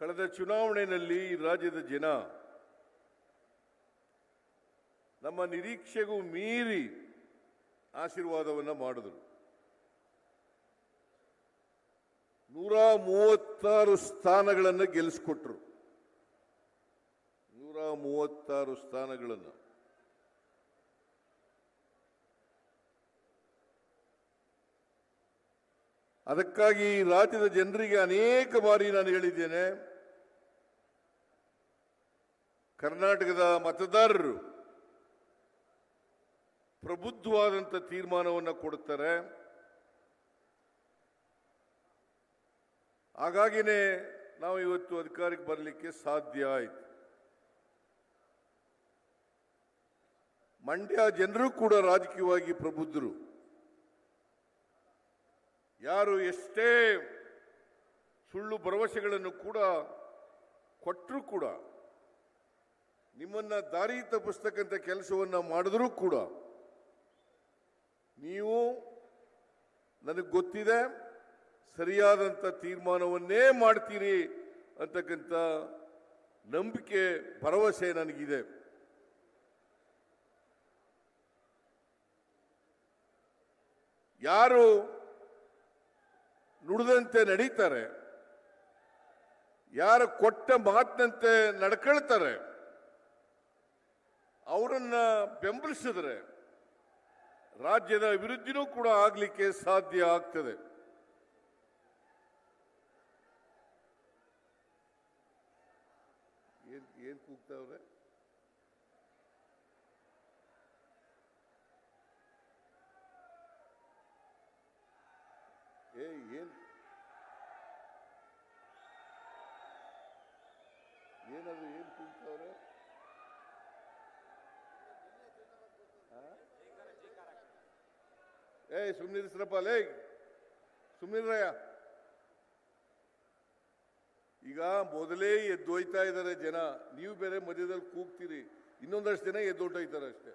ಕಳೆದ ಚುನಾವಣೆಯಲ್ಲಿ ರಾಜ್ಯದ ಜನ ನಮ್ಮ ನಿರೀಕ್ಷೆಗೂ ಮೀರಿ ಆಶೀರ್ವಾದವನ್ನು ಮಾಡಿದರು. ನೂರ ಮೂವತ್ತಾರು ಸ್ಥಾನಗಳನ್ನು ಗೆಲ್ಲಿಸ್ಕೊಟ್ರು ನೂರ ಮೂವತ್ತಾರು ಸ್ಥಾನಗಳನ್ನು. ಅದಕ್ಕಾಗಿ ರಾಜ್ಯದ ಜನರಿಗೆ ಅನೇಕ ಬಾರಿ ನಾನು ಹೇಳಿದ್ದೇನೆ, ಕರ್ನಾಟಕದ ಮತದಾರರು ಪ್ರಬುದ್ಧವಾದಂಥ ತೀರ್ಮಾನವನ್ನು ಕೊಡುತ್ತಾರೆ. ಹಾಗಾಗಿನೇ ನಾವು ಇವತ್ತು ಅಧಿಕಾರಕ್ಕೆ ಬರಲಿಕ್ಕೆ ಸಾಧ್ಯ ಆಯಿತು. ಮಂಡ್ಯ ಜನರು ಕೂಡ ರಾಜಕೀಯವಾಗಿ ಪ್ರಬುದ್ಧರು. ಯಾರು ಎಷ್ಟೇ ಸುಳ್ಳು ಭರವಸೆಗಳನ್ನು ಕೂಡ ಕೊಟ್ಟರೂ ಕೂಡ, ನಿಮ್ಮನ್ನು ದಾರಿ ತಪ್ಪಿಸ್ತಕ್ಕಂಥ ಕೆಲಸವನ್ನು ಮಾಡಿದ್ರೂ ಕೂಡ, ನೀವು ನನಗೆ ಗೊತ್ತಿದೆ ಸರಿಯಾದಂಥ ತೀರ್ಮಾನವನ್ನೇ ಮಾಡ್ತೀರಿ ಅಂತಕ್ಕಂಥ ನಂಬಿಕೆ, ಭರವಸೆ ನನಗಿದೆ. ಯಾರು ನುಡಿದಂತೆ ನಡೀತಾರೆ. ಯಾರು ಕೊಟ್ಟ ಮಾತಿನಂತೆ ನಡ್ಕೊಳ್ತಾರೆ. ಅವರನ್ನ ಬೆಂಬಲಿಸಿದ್ರೆ ರಾಜ್ಯದ ಅಭಿವೃದ್ಧಿನೂ ಕೂಡ ಆಗಲಿಕ್ಕೆ ಸಾಧ್ಯ ಆಗ್ತದೆ. ಏನ್ ಏನ್ ಕೂಗ್ತಾವ್ರೆ? ಏ, ಏನು? ಏನದು ಏನ್ ಕೂಗ್ತಾವ್ರೆ ಏ ಸುಮ್ನಿರಿಸ್ರಪ್ಪ ಲೇ ಸುಮ್ನಿರಯ್ಯ ಈಗ ಮೊದಲೇ ಎದ್ದೊಯ್ತಾ ಇದ್ದಾರೆ ಜನ. ನೀವು ಬೇರೆ ಮಧ್ಯದಲ್ಲಿ ಕೂಗ್ತೀರಿ. ಇನ್ನೊಂದಷ್ಟು ಜನ ಎದ್ದೊಟ್ಟೋಯ್ತಾರೆ ಅಷ್ಟೇ.